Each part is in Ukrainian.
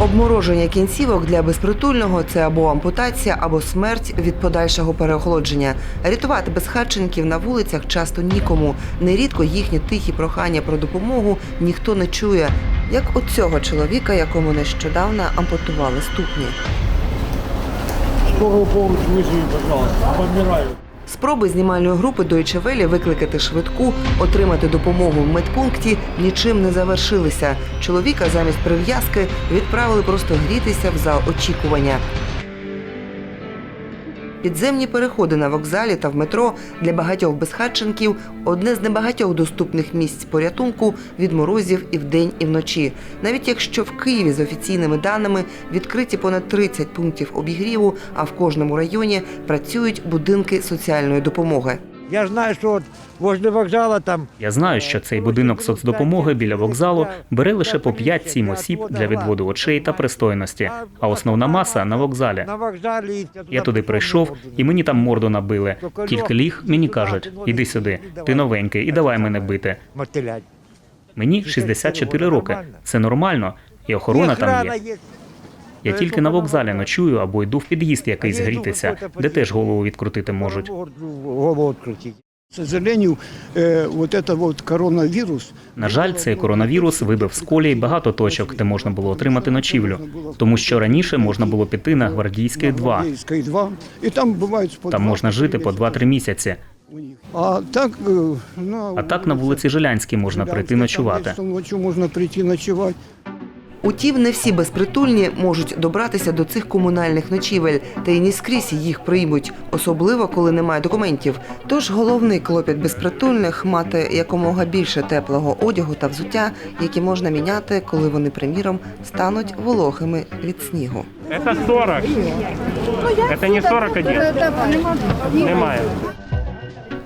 Обмороження кінцівок для безпритульного це або ампутація, або смерть від подальшого переохолодження. Рятувати безхатченків на вулицях часто нікому. Нерідко їхні тихі прохання про допомогу ніхто не чує. Як у цього чоловіка, якому нещодавно ампутували ступні. Скорую помощь вызови, пожалуйста. Помираю. Спроби знімальної групи Deutsche Welle викликати швидку, отримати допомогу в медпункті нічим не завершилися. Чоловіка замість прив'язки відправили просто грітися в зал очікування. Підземні переходи на вокзалі та в метро для багатьох безхатченків одне з небагатьох доступних місць порятунку від морозів і вдень, і вночі. Навіть якщо в Києві з офіційними даними відкриті понад 30 пунктів обігріву, а в кожному районі працюють будинки соціальної допомоги. Я знаю, що от возле вокзала там Я знаю, що цей будинок соцдопомоги біля вокзалу бере лише по 5-7 осіб для відводу очей та пристойності, а основна маса на вокзалі. Я туди прийшов, і мені там морду набили. Тільки ліг, мені кажуть, іди сюди, ти новенький, і давай мене бити. Мені 64 роки. Це нормально, і охорона там є. Я тільки на вокзалі ночую або йду в під'їзд якийсь грітися, де теж голову відкрутити можуть. Голову відкрутити. К сожалению, э, вот это вот коронавирус, На жаль, цей коронавірус вибив з колії багато точок, де можна було отримати ночівлю, тому що раніше можна було піти на гвардійський 2. Гвардейской 2, и там бывает по Там два, можна по жити три по 2-3 місяці. у них. А так, э, на, А так на вулиці Жилянській можна прийти ночувати. Там ночью можно прийти ночевать. Утім, не всі безпритульні можуть добратися до цих комунальних ночівель, та й не скрізь їх приймуть, особливо коли немає документів. Тож головний клопіт безпритульних мати якомога більше теплого одягу та взуття, які можна міняти, коли вони, приміром, стануть вологими від снігу. Это 40. Это не 41. Немає.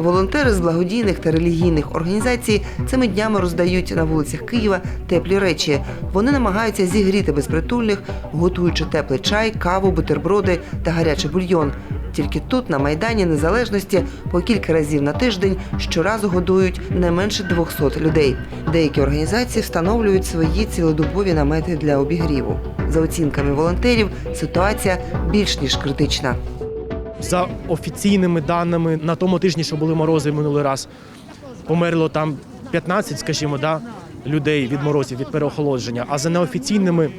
Волонтери з благодійних та релігійних організацій цими днями роздають на вулицях Києва теплі речі. Вони намагаються зігріти безпритульних, готуючи теплий чай, каву, бутерброди та гарячий бульйон. Тільки тут, на Майдані Незалежності, по кілька разів на тиждень щоразу годують не менше 200 людей. Деякі організації встановлюють свої цілодобові намети для обігріву. За оцінками волонтерів, ситуація більш ніж критична. За офіційними даними, на тому тижні, що були морози минулий раз, померло там 15, скажімо, да, людей від морозів, від переохолодження. А за неофіційними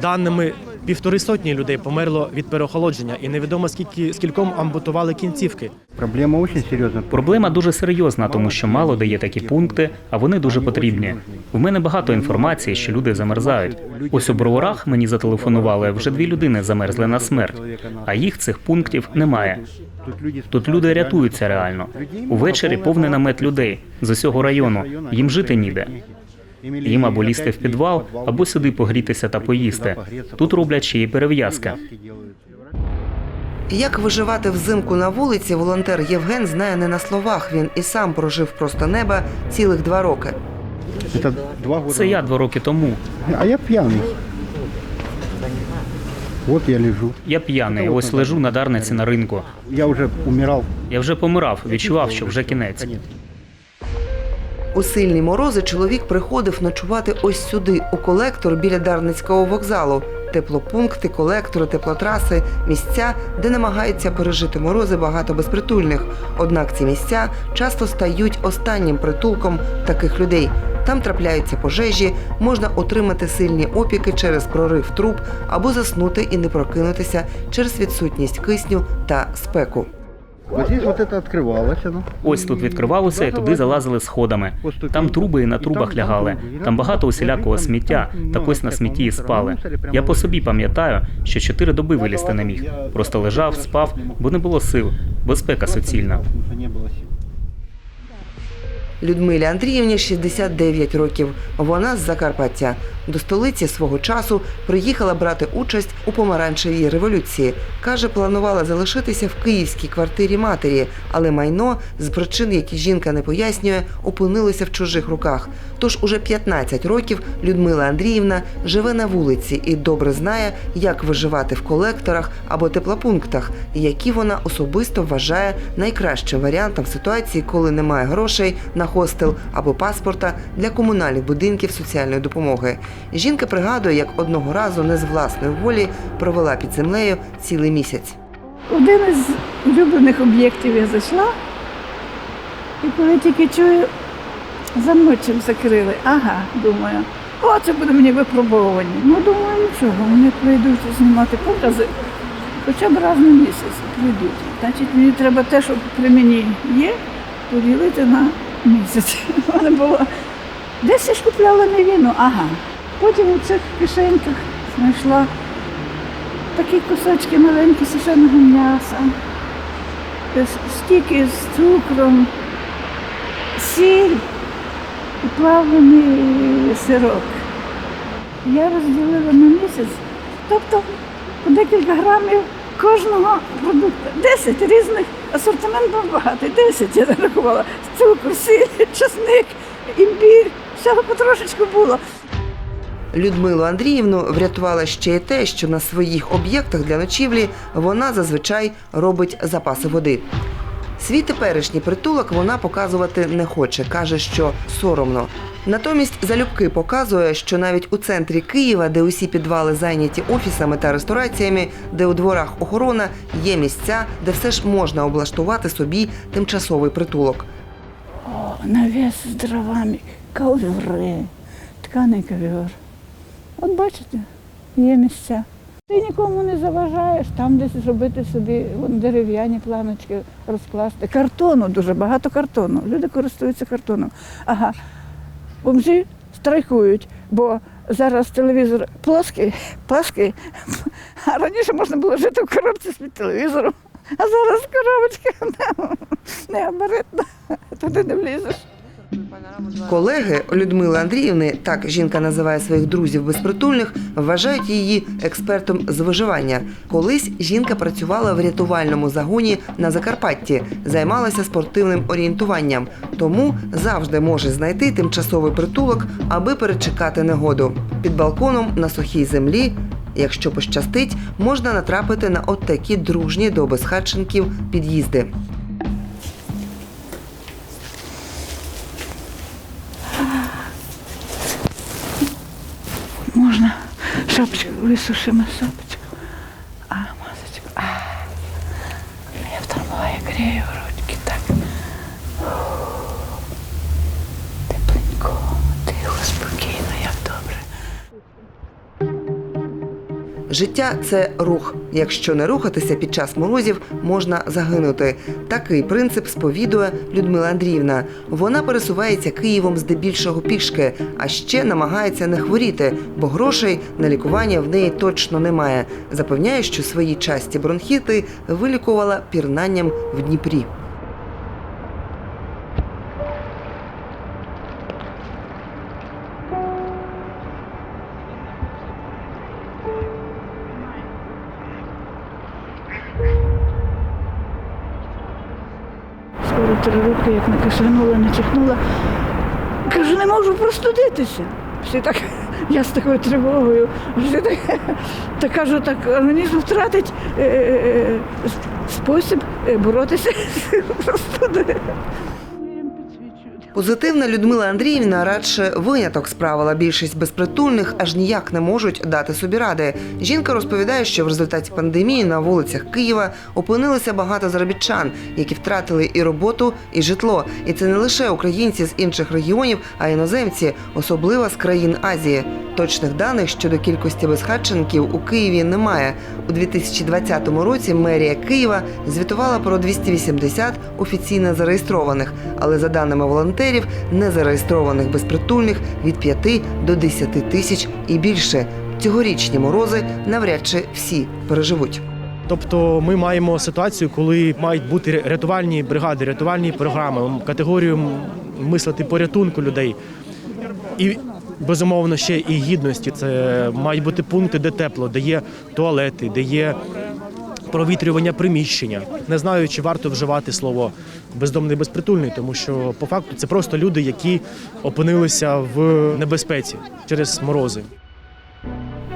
даними півтори сотні людей померло від переохолодження. І невідомо скільки скільком ампутували кінцівки. Проблема очень серьезная. Проблема дуже серйозна, тому що мало де є такі пункти, а вони дуже потрібні. В мене багато інформації, що люди замерзають. Ось у броварах мені зателефонували, вже дві людини замерзли на смерть, а їх цих пунктів немає. Тут люди рятуються реально. Увечері повний намет людей з усього району. Їм жити ніде. Їм або лізти в підвал, або сюди погрітися та поїсти. Тут роблять ще й перев'язки. Як виживати взимку на вулиці, волонтер Євген знає не на словах. Він і сам прожив просто неба цілих два роки. Это два года. Це я два роки тому. А я пьяный. Вот я лежу. Я п'яний, ось лежу на дарниці на ринку. Я уже умирал. Я вже помирав, відчував, що вже кінець. У сильні морози чоловік приходив ночувати ось сюди, у колектор біля Дарницького вокзалу. Теплопункти, колектори, теплотраси, місця, де намагаються пережити морози багато безпритульних. Однак ці місця часто стають останнім притулком таких людей. Там трапляються пожежі, можна отримати сильні опіки через прорив труб або заснути і не прокинутися через відсутність кисню та спеку. Вот здесь вот это открывалось оно. Ось тут відкривалося і туди залазили сходами. Там труби і на трубах лягали. Там багато усілякого сміття. Так ось на смітті і спали. Я по собі пам'ятаю, що чотири доби вилізти не міг. Просто лежав, спав, бо не було сил. Безпека суцільна. Людмилі Андріївні 69 років. Вона з Закарпаття. До столиці свого часу приїхала брати участь у помаранчевій революції. Каже, планувала залишитися в київській квартирі матері, але майно з причин, які жінка не пояснює, опинилося в чужих руках. Тож уже 15 років Людмила Андріївна живе на вулиці і добре знає, як виживати в колекторах або теплопунктах, які вона особисто вважає найкращим варіантом ситуації, коли немає грошей на хостел або паспорта для комунальних будинків соціальної допомоги. Жінка пригадує, як одного разу не з власної волі провела під землею цілий місяць. Один із улюблених об'єктів я зайшла, і коли тільки чую, за замочок закрили. Ага, думаю, о, це буде мені випробовування. Ну, думаю, нічого, вони прийдуть знімати покази, хоча б раз на місяць прийдуть. Значить, мені треба те, що при мені є, поділити на місяць. Мене було. Десь я ж купляла не віну, ага. Потім у цих кишеньках знайшла такі кусочки маленькі сушеного м'яса, с- стіки з цукром, сіль і плавлений сирок. Я розділила на місяць, тобто по декілька грамів кожного продукту. Десять різних, асортимент був багатий, десять я нарахувала. Цукор, сіль, чесник, імбір, всього потрошечку було. Людмилу Андріївну врятувала ще й те, що на своїх об'єктах для ночівлі вона зазвичай робить запаси води. Свій теперішній притулок вона показувати не хоче, каже, що соромно. Натомість залюбки показує, що навіть у центрі Києва, де усі підвали зайняті офісами та рестораціями, де у дворах охорона, є місця, де все ж можна облаштувати собі тимчасовий притулок. О, навес з дровами, коври, тканий ковер. От бачите, є місця. Ти нікому не заважаєш, там десь зробити собі вон, дерев'яні планочки розкласти. Картону дуже багато картону. Люди користуються картоном. Ага. Бомжі страйкують, бо зараз телевізор плоский, плоский, а раніше можна було жити в коробці з-під телевізору. А зараз коробочка не габаритна, туди не влізеш. Колеги Людмили Андріївни, так жінка називає своїх друзів безпритульних, вважають її експертом з виживання. Колись жінка працювала в рятувальному загоні на Закарпатті, займалася спортивним орієнтуванням, тому завжди може знайти тимчасовий притулок, аби перечекати негоду. Під балконом на сухій землі. Якщо пощастить, можна натрапити на от такі дружні до безхатченків під'їзди. Можна шапочку висушимо шапочку. Життя це рух. Якщо не рухатися під час морозів, можна загинути. Такий принцип сповідує Людмила Андріївна. Вона пересувається Києвом здебільшого пішки, а ще намагається не хворіти, бо грошей на лікування в неї точно немає. Запевняє, що свої часті бронхіти вилікувала пірнанням в Дніпрі. Три роки, як не кашлянула, не чихнула. Кажу, не можу простудитися. Всі так, я з такою тривогою. Всі так, та кажу, так організм втратить е, е, е, спосіб е, боротися з простудою. Позитивна Людмила Андріївна радше виняток справила. Більшість безпритульних аж ніяк не можуть дати собі ради. Жінка розповідає, що в результаті пандемії на вулицях Києва опинилося багато заробітчан, які втратили і роботу, і житло. І це не лише українці з інших регіонів, а іноземці, особливо з країн Азії. Точних даних щодо кількості безхатченків у Києві немає. У 2020 році мерія Києва звітувала про 280 офіційно зареєстрованих, але за даними волонтерів, незареєстрованих безпритульних від 5 до 10 тисяч і більше. Цьогорічні морози навряд чи всі переживуть. Тобто ми маємо ситуацію, коли мають бути рятувальні бригади, рятувальні програми, категорію мислити порятунку людей. І безумовно ще і гідності. Це мають бути пункти, де тепло, де є туалети, де є провітрювання приміщення. Не знаю, чи варто вживати слово бездомний безпритульний, тому що по факту це просто люди, які опинилися в небезпеці через морози.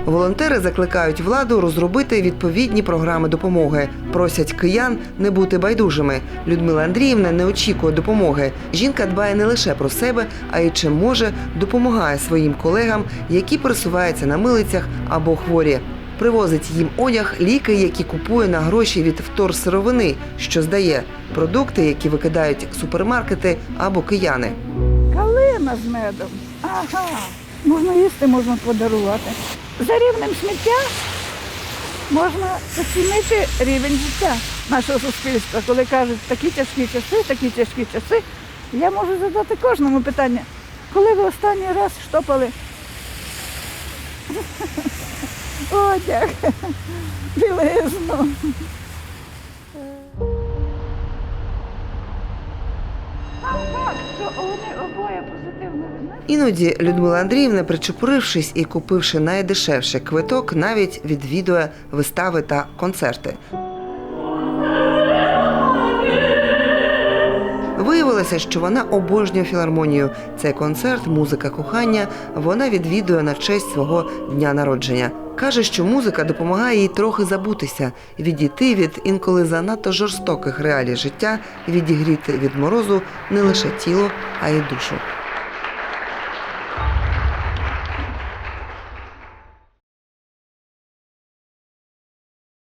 Волонтери закликають владу розробити відповідні програми допомоги. Просять киян не бути байдужими. Людмила Андріївна не очікує допомоги. Жінка дбає не лише про себе, а й чим може допомагає своїм колегам, які пересуваються на милицях або хворі. Привозить їм одяг, ліки, які купує на гроші від вторсировини, що здає, продукти, які викидають супермаркети або кияни. Калина з медом. Ага. Можна їсти, можна подарувати. За рівнем сміття можна оцінити рівень життя нашого суспільства. Коли кажуть, такі тяжкі часи, такі тяжкі часи, я можу задати кожному питання. Коли ви останній раз штопали одяг, білизну? Іноді Людмила Андріївна, причепурившись і купивши найдешевший квиток, навіть відвідує вистави та концерти. Виявилося, що вона обожнює філармонію. Цей концерт, музика кохання, вона відвідує на честь свого дня народження. Каже, що музика допомагає їй трохи забутися, відійти від інколи занадто жорстоких реалій життя, відігріти від морозу не лише тіло, а й душу.